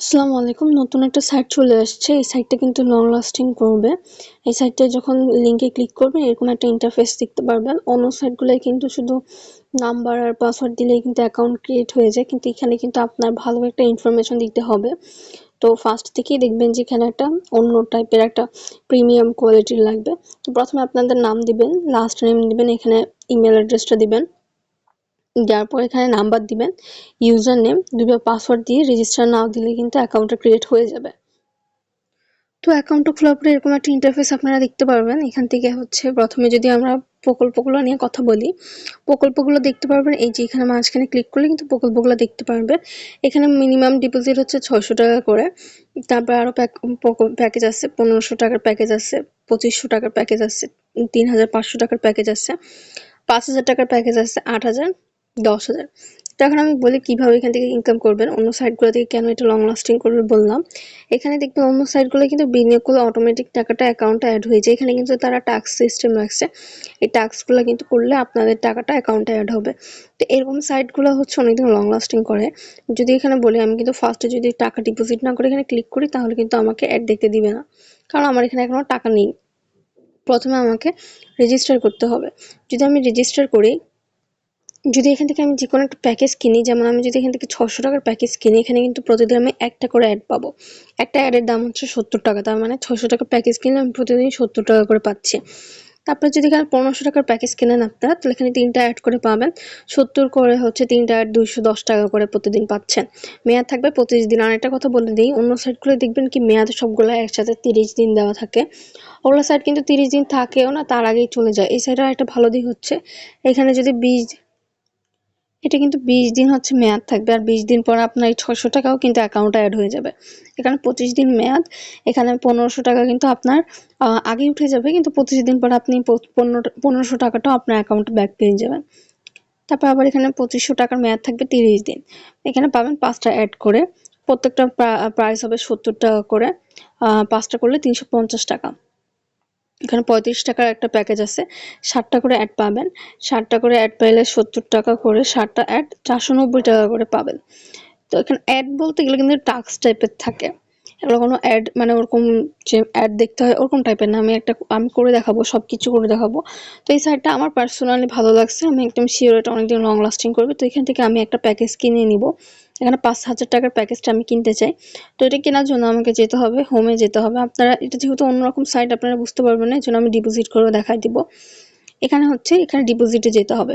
আসসালামু আলাইকুম। নতুন একটা সাইট চলে আসছে। এই সাইটটা কিন্তু লং লাস্টিং করবে। এই সাইটটা যখন লিঙ্কে ক্লিক করবেন, এরকম একটা ইন্টারফেস দেখতে পারবেন। অন্য সাইটগুলোয় কিন্তু শুধু নাম্বার আর পাসওয়ার্ড দিলেই কিন্তু অ্যাকাউন্ট ক্রিয়েট হয়ে যায়। কিন্তু এখানে কিন্তু আপনার ভালো একটা ইনফরমেশন দিতে হবে। তো ফার্স্ট থেকেই দেখবেন যে এখানে একটা অন্য টাইপের একটা প্রিমিয়াম কোয়ালিটির লাগবে। তো প্রথমে আপনাদের নাম দিবেন লাস্ট নেম দিবেন, এখানে ইমেল অ্যাড্রেসটা দিবেন। দেওয়ার পর এখানে নাম্বার দিবেন ইউজার নেম দুবার পাসওয়ার্ড দিয়ে রেজিস্টার না দিলে কিন্তু অ্যাকাউন্টটা ক্রিয়েট হয়ে যাবে। তো অ্যাকাউন্টটা খোলার পরে এরকম একটা ইন্টারফেস আপনারা দেখতে পারবেন। এখান থেকে হচ্ছে প্রথমে যদি আমরা প্রকল্পগুলো নিয়ে কথা বলি, প্রকল্পগুলো দেখতে পারবেন, এই যে এখানে মাঝখানে ক্লিক করলে কিন্তু প্রকল্পগুলো দেখতে পারবেন। এখানে মিনিমাম ডিপোজিট হচ্ছে ছয়শো টাকা করে, তারপর আরও প্যাকেজ আছে, পনেরোশো টাকার প্যাকেজ আছে, পঁচিশশো টাকার প্যাকেজ আছে, তিন হাজার পাঁচশো টাকার প্যাকেজ আছে, পাঁচ হাজার টাকার প্যাকেজ আছে, আট হাজার দশ হাজার। তো এখন আমি বলি কীভাবে এখান থেকে ইনকাম করবেন, অন্য সাইটগুলো থেকে কেন এটা লং লাস্টিং করবে বললাম। এখানে দেখবেন অন্য সাইটগুলো কিন্তু বিনিয়োগ করলে অটোমেটিক টাকাটা অ্যাকাউন্টে অ্যাড হয়ে যায়। এখানে কিন্তু তারা টাক্স সিস্টেম রাখছে এই টাক্সগুলো কিন্তু করলে আপনাদের টাকাটা অ্যাকাউন্টে অ্যাড হবে। তো এরকম সাইটগুলো হচ্ছে অনেকদিন লং লাস্টিং করে। যদি এখানে বলি, আমি কিন্তু ফার্স্টে যদি টাকা ডিপোজিট না করে এখানে ক্লিক করি, তাহলে কিন্তু আমাকে অ্যাড দেখতে দিবে না। কারণ আমার এখানে এখনও টাকা নেই। প্রথমে আমাকে রেজিস্টার করতে হবে। যদি আমি রেজিস্টার করি যদি এখান থেকে আমি যে কোনো একটা প্যাকেজ কিনি, যেমন আমি যদি এখান থেকে ছশো টাকার প্যাকেজ কিনি, এখানে কিন্তু প্রতিদিন আমি একটা করে অ্যাড পাবো। একটা অ্যাডের দাম হচ্ছে সত্তর টাকা, তার মানে ছশো টাকার প্যাকেজ কিনলে আমি প্রতিদিন সত্তর টাকা করে পাচ্ছি। তারপরে যদি এখানে পনেরোশো টাকার প্যাকেজ কেনেন আপনারা, তাহলে এখানে তিনটা অ্যাড করে পাবেন। সত্তর করে হচ্ছে তিনটা অ্যাড দুইশো দশ টাকা করে প্রতিদিন পাচ্ছেন। মেয়াদ থাকবে পঁচিশ দিন। আর একটা কথা বলে দিই, অন্য সাইটগুলো দেখবেন কি মেয়াদ সবগুলো একসাথে তিরিশ দিন দেওয়া থাকে। ওগুলো সাইট কিন্তু তিরিশ দিন থাকেও না, তার আগেই চলে যায়। এই সাইডের একটা ভালো দিক হচ্ছে, এখানে যদি বিশ এটা কিন্তু বিশ দিন হচ্ছে মেয়াদ থাকবে। আর বিশ দিন পর আপনার এই ছশো টাকাও কিন্তু অ্যাকাউন্টে অ্যাড হয়ে যাবে। এখানে পঁচিশ দিন মেয়াদ, এখানে পনেরোশো টাকা কিন্তু আপনার আগে উঠে যাবে। কিন্তু পঁচিশ দিন পর আপনি পনেরোশো টাকাটাও আপনার অ্যাকাউন্টে ব্যাক পেয়ে যাবেন। তারপর আবার এখানে পঁচিশশো টাকার মেয়াদ থাকবে তিরিশ দিন। এখানে পাবেন পাঁচটা অ্যাড করে। প্রত্যেকটা প্রাইস হবে সত্তর টাকা করে। পাঁচটা করলে তিনশো পঞ্চাশ টাকা। এখানে পঁয়ত্রিশ টাকার একটা প্যাকেজ আছে। ষাটটা করে অ্যাড পাবেন। ষাটটা করে অ্যাড পাইলে সত্তর টাকা করে ষাটটা অ্যাড চারশো নব্বই টাকা করে পাবেন। তো এখানে অ্যাড বলতে গেলে কিন্তু টাক্স টাইপের থাকে। এগুলো কোনো অ্যাড মানে ওরকম যে অ্যাড দেখতে হয় ওরকম টাইপের না। আমি একটা আমি করে দেখাবো সব কিছু করে দেখাবো। তো এই সাইটটা আমার পার্সোনালি ভালো লাগছে। আমি একদম শিওর এটা অনেকদিন লং লাস্টিং করবে। তো এখান থেকে আমি একটা প্যাকেজ কিনে নিব। এখানে পাঁচ হাজার টাকার প্যাকেজটা আমি কিনতে চাই। তো এটা কেনার জন্য আমাকে যেতে হবে হোমে যেতে হবে। আপনারা, এটা যেহেতু অন্যরকম সাইট আপনারা বুঝতে পারবেন না এই জন্য আমি ডিপোজিট করে দেখাই দিব। এখানে হচ্ছে, এখানে ডিপোজিটে যেতে হবে।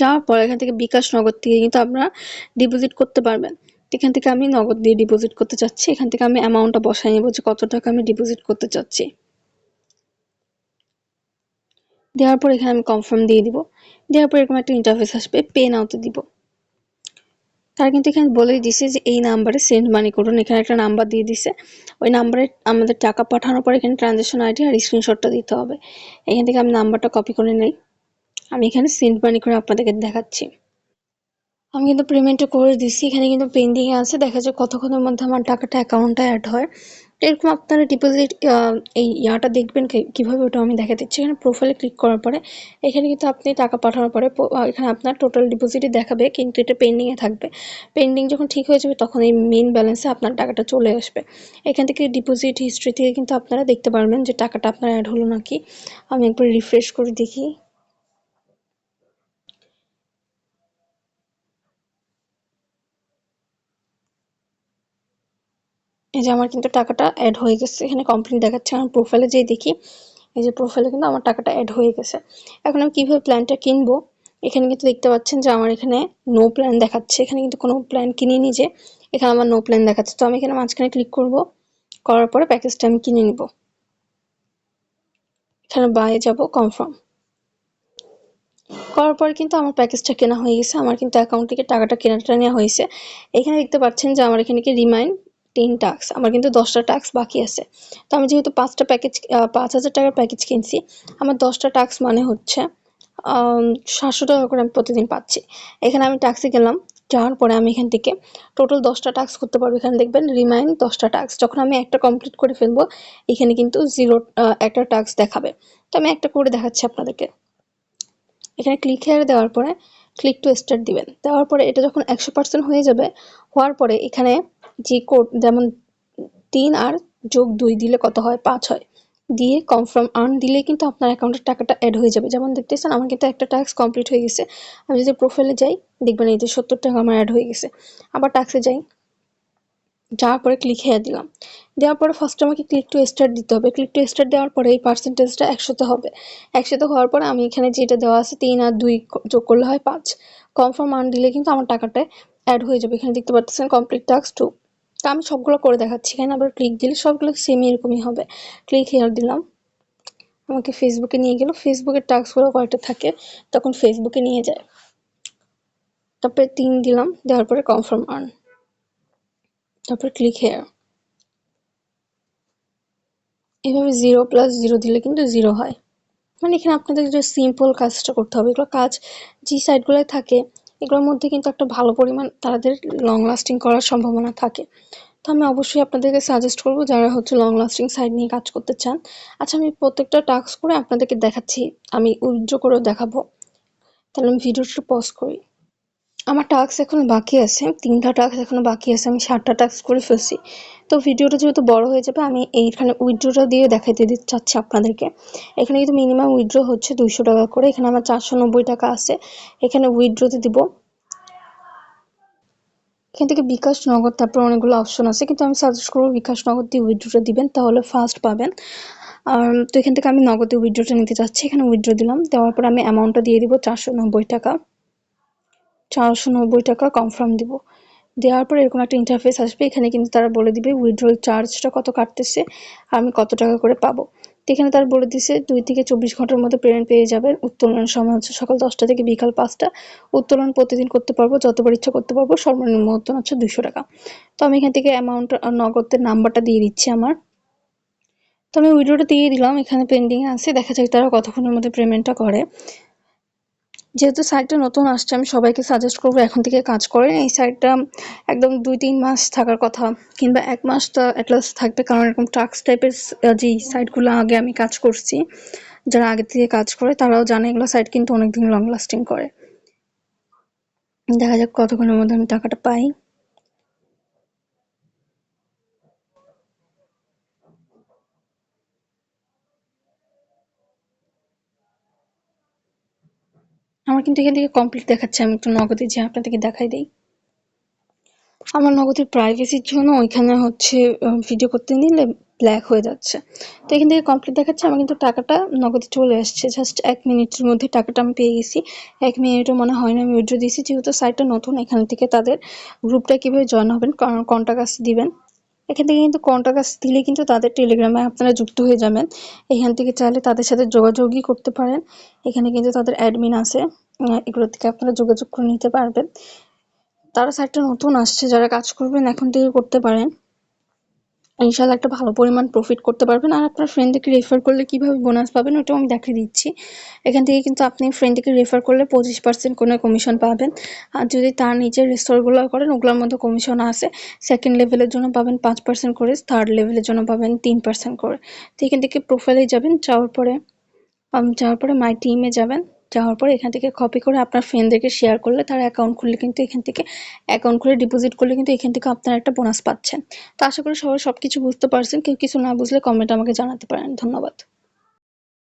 যাওয়ার পর এখান থেকে বিকাশ নগদ থেকে কিন্তু আপনারা ডিপোজিট করতে পারবেন। এখান থেকে আমি নগদ দিয়ে ডিপোজিট করতে চাচ্ছি। এখান থেকে আমি অ্যামাউন্টটা বসাই নেব যে কত টাকা আমি ডিপোজিট করতে চাচ্ছি। দেওয়ার পর এখানে আমি কনফার্ম দিয়ে দিব। দেওয়ার পর এরকম একটা ইন্টারফেস আসবে পে নাওতে দিব। তারা কিন্তু এখানে বলেই দিছে যে এই নাম্বারে সেন্ড মানি করুন। এখানে একটা নাম্বার দিয়ে দিছে। ওই নাম্বারে আমাদের টাকা পাঠানোর পর এখানে ট্রানজ্যাকশন আইডি আর স্ক্রিনশটটা দিতে হবে। এখান থেকে আমি নাম্বারটা কপি করে নেই। আমি এখানে সেন্ড মানি করে আপনাদেরকে দেখাচ্ছি। আমি কিন্তু পেমেন্টটা করে দিছি। এখানে কিন্তু পেন্ডিং আছে। দেখা যায় কতক্ষণের মধ্যে আমার টাকাটা অ্যাকাউন্টে অ্যাড হয়। এরকম আপনারা ডিপোজিট এই ইয়াটা দেখবেন কীভাবে ওটা আমি দেখা দিচ্ছি এখানে প্রোফাইলে ক্লিক করার পরে, এখানে কিন্তু আপনি টাকা পাঠানোর পরে এখানে আপনার টোটাল ডিপোজিটই দেখাবে, কিন্তু এটা পেন্ডিংয়ে থাকবে। পেন্ডিং যখন ঠিক হয়ে যাবে, তখন এই মেন ব্যালেন্সে আপনার টাকাটা চলে আসবে। এখান থেকে ডিপোজিট হিস্ট্রি থেকে কিন্তু আপনারা দেখতে পারবেন যে টাকাটা আপনার অ্যাড হলো নাকি। আমি একবার রিফ্রেশ করে দেখি। এই যে আমার কিন্তু টাকাটা অ্যাড হয়ে গেছে। এখানে কমপ্লেন দেখাচ্ছে আমার প্রোফাইলে যেই দেখি। এই যে প্রোফাইলে কিন্তু আমার টাকাটা অ্যাড হয়ে গেছে। এখন আমি কীভাবে প্ল্যানটা কিনবো? এখানে কিন্তু দেখতে পাচ্ছেন যে আমার এখানে নো প্ল্যান দেখাচ্ছে। এখানে কিন্তু কোনো প্ল্যান কিনিনি যে, এখানে আমার নো প্ল্যান দেখাচ্ছে। তো আমি এখানে মাঝখানে ক্লিক করব। করার পরে প্যাকেজটা আমি কিনে নিব। এখানে বায়ে যাব কনফার্ম করার পরে কিন্তু আমার প্যাকেজটা কেনা হয়ে গেছে। আমার কিন্তু অ্যাকাউন্ট থেকে টাকাটা কেনাটা নেওয়া হয়েছে। এখানে দেখতে পাচ্ছেন যে আমার এখানে কি রিমাইন্ড তিন টাক্স আমার কিন্তু দশটা টাক্স বাকি আছে। তো আমি যেহেতু পাঁচটা প্যাকেজ পাঁচ হাজার টাকার প্যাকেজ কিনছি, আমার দশটা টাক্স মানে হচ্ছে সাতশো টাকা করে আমি প্রতিদিন পাচ্ছি। এখানে আমি ট্যাক্সি গেলাম, যাওয়ার পরে আমি এখান থেকে টোটাল দশটা টাস্ক করতে পারব। এখানে দেখবেন রিমাইন্ড দশটা টাস্ক যখন আমি একটা কমপ্লিট করে ফেলব, এখানে কিন্তু জিরো একটা টাস্ক দেখাবে। তো আমি একটা করে দেখাচ্ছি আপনাদেরকে। এখানে ক্লিক হেয়ার দেওয়ার পরে ক্লিক টু স্টার্ট দিবেন। দেওয়ার পরে এটা যখন একশো পার্সেন্ট হয়ে যাবে, হওয়ার পরে এখানে যে কোড, যেমন তিন আর যোগ দুই দিলে কত হয়? পাঁচ হয়। দিয়ে কনফার্ম আর্ন দিলে কিন্তু আপনার অ্যাকাউন্টের টাকাটা অ্যাড হয়ে যাবে। যেমন দেখতেছেন, আমার কিন্তু একটা টাস্ক কমপ্লিট হয়ে গেছে। আমি যদি প্রোফাইলে যাই, দেখবেন এই যে সত্তর টাকা আমার অ্যাড হয়ে গেছে। আবার টাক্সে যাই, যাওয়ার পরে ক্লিক হেয়ার দিলাম। দেওয়ার পরে ফার্স্ট আমাকে ক্লিক টু স্টার্ট দিতে হবে। ক্লিক টু স্টার্ট দেওয়ার পরে এই পার্সেন্টেজটা একশোতে হবে। একশোতে হওয়ার পরে আমি এখানে যেটা দেওয়া আছে, তিন আর দুই যোগ করলে হয় পাঁচ। কনফার্ম আর্ন দিলে কিন্তু আমার টাকাটা অ্যাড হয়ে যাবে। এখানে দেখতে পাচ্ছেন কমপ্লিট টাস্ক টু তা আমি সবগুলো করে দেখাচ্ছি। এখানে আবার ক্লিক দিলে সবগুলো সেম এরকমই হবে। ক্লিক হেয়ার দিলাম। আমাকে ফেসবুকে নিয়ে গেল। ফেসবুকের টাস্কগুলো কয়েকটা থাকে। তখন ফেসবুকে নিয়ে যায়। তারপরে তিন দিলাম। দেওয়ার পরে কনফার্ম আর্ন তারপরে ক্লিক হেয়ার এভাবে জিরো প্লাস জিরো দিলে কিন্তু জিরো হয়। মানে এখানে আপনাদের যে সিম্পল কাজটা করতে হবে, এগুলো কাজ যে সাইটগুলোয় থাকে এগুলোর মধ্যে কিন্তু একটা ভালো পরিমাণ তাদের লং লাস্টিং করার সম্ভাবনা থাকে। তো আমি অবশ্যই আপনাদেরকে সাজেস্ট করব যারা হচ্ছে লং লাস্টিং সাইড নিয়ে কাজ করতে চান। আচ্ছা আমি প্রত্যেকটা টাস্ক করে আপনাদেরকে দেখাচ্ছি। আমি উজ্জ করেও দেখাবো। তাহলে আমি ভিডিওটা পজ করি। আমার টাস্ক এখন বাকি আছে, তিনটা টাস্ক এখনও বাকি আছে, আমি সাতটা টাস্ক করে ফেলছি। তো ভিডিওটা যেহেতু বড় হয়ে যাবে, আমি এইখানে উইথড্রটা দিয়ে দেখাইতে দিতে চাচ্ছি আপনাদেরকে। এখানে কিন্তু মিনিমাম উইথড্র হচ্ছে দুইশো টাকা করে। এখানে আমার চারশো নব্বই টাকা আছে। এখানে উইথড্রতে দিব। এখান থেকে বিকাশ নগদ, তারপর অনেকগুলো অপশন আছে। কিন্তু আমি সাজেস্ট করব বিকাশ নগদ দিয়ে উইড্রোটা দিবেন, তাহলে ফার্স্ট পাবেন। আর তো এখান থেকে আমি নগদে উইড্রোটা নিতে চাচ্ছি। এখানে উইথড্র দিলাম। দেওয়ার পর আমি অ্যামাউন্টটা দিয়ে দিব চারশো নব্বই টাকা। চারশো নব্বই টাকা কনফার্ম দিব। দেওয়ার পর এরকম একটা ইন্টারফেস আসবে, এখানে কিন্তু তারা বলে দিবে উইথড্রল চার্জটা কত কাটতেছে আর আমি কত টাকা করে পাবো। তো এখানে তারা বলে দিছে দুই থেকে চব্বিশ ঘণ্টার মধ্যে পেমেন্ট পেয়ে যাবেন। উত্তোলনের সময় হচ্ছে সকাল দশটা থেকে বিকাল পাঁচটা। উত্তোলন প্রতিদিন করতে পারব, যতবার ইচ্ছা করতে পারব, সর্বনিম্ন উত্তোলন হচ্ছে দুশো টাকা। তো আমি এখান থেকে অ্যামাউন্ট নগদের নাম্বারটা দিয়ে দিচ্ছি আমার। তো আমি উইড্রোটা দিয়ে দিলাম, এখানে পেন্ডিং আছে, দেখা যাক তারা কতক্ষণের মধ্যে পেমেন্টটা করে। যেহেতু সাইটটা নতুন আসছে, আমি সবাইকে সাজেস্ট করব এখন থেকে কাজ করেন। এই সাইটটা একদম দুই তিন মাস থাকার কথা, কিংবা এক মাস তো অ্যাটলাস থাকবে, কারণ এরকম টাক্স টাইপের যে সাইটগুলো আগে আমি কাজ করছি, যারা আগে থেকে কাজ করে, তারাও জানে এগুলো সাইট কিন্তু অনেকদিন লং লাস্টিং করে। দেখা যাক কতক্ষণের মধ্যে আমি টাকাটা পাই। আমার কিন্তু এখান থেকে কমপ্লিট দেখাচ্ছে, আমি একটু নগদে যে আপনাদেরকে দেখাই দিই। আমার নগদের প্রাইভেসির জন্য ওইখানে হচ্ছে ভিডিও করতে নিলে ব্ল্যাক হয়ে যাচ্ছে। তো এখান থেকে কমপ্লিট দেখাচ্ছে, আমার কিন্তু টাকাটা নগদে চলে আসছে। জাস্ট এক মিনিটের মধ্যে টাকাটা আমি পেয়ে গেছি। এক মিনিটও মনে হয় না আমি উইড্রো দিয়েছি। যেহেতু সাইটটা নতুন, এখান থেকে তাদের গ্রুপটা কীভাবে জয়েন হবেন কন্ট্যাক্ট দিবেন। এখান থেকে কিন্তু কন্ট্যাক্ট দিলে কিন্তু তাদের টেলিগ্রামে আপনারা যুক্ত হয়ে যাবেন। এখান থেকে চাইলে তাদের সাথে যোগাযোগই করতে পারেন। এখানে কিন্তু তাদের অ্যাডমিন আছে। এগুলো থেকে আপনারা যোগাযোগ করে নিতে পারবেন। তারা সাইটটা নতুন আসছে, যারা কাজ করবেন এখন থেকে করতে পারেন। ইনশাল্লাহ একটা ভালো পরিমাণ প্রফিট করতে পারবেন। আর আপনার ফ্রেন্ডদেরকে রেফার করলে কীভাবে বোনাস পাবেন ওটাও আমি দেখিয়ে দিচ্ছি। এখান থেকে কিন্তু আপনি ফ্রেন্ডকে রেফার করলে পঁচিশ পার্সেন্ট কোনো কমিশন পাবেন। আর যদি তার নিজের রেস্তোরাঁগুলো করেন, ওগুলোর মধ্যে কমিশন আছে। সেকেন্ড লেভেলের জন্য পাবেন পাঁচ পার্সেন্ট করে থার্ড লেভেলের জন্য পাবেন তিন পার্সেন্ট করে। তো এখান থেকে প্রোফাইলে যাবেন, যাওয়ার পরে যাওয়ার পরে মাই টিমে যাবেন। যাওয়ার পর এখান থেকে কপি করে আপনার ফ্রেন্ডদেরকে শেয়ার করলে তারা অ্যাকাউন্ট খুললে কিন্তু এখান থেকে অ্যাকাউন্ট খুলে ডিপোজিট করলে কিন্তু এখান থেকে আপনারা একটা বোনাস পাচ্ছেন তো আশা করি সবাই সব কিছু বুঝতে পারছেন। কেউ কিছু না বুঝলে কমেন্ট আমাকে জানাতে পারেন। ধন্যবাদ।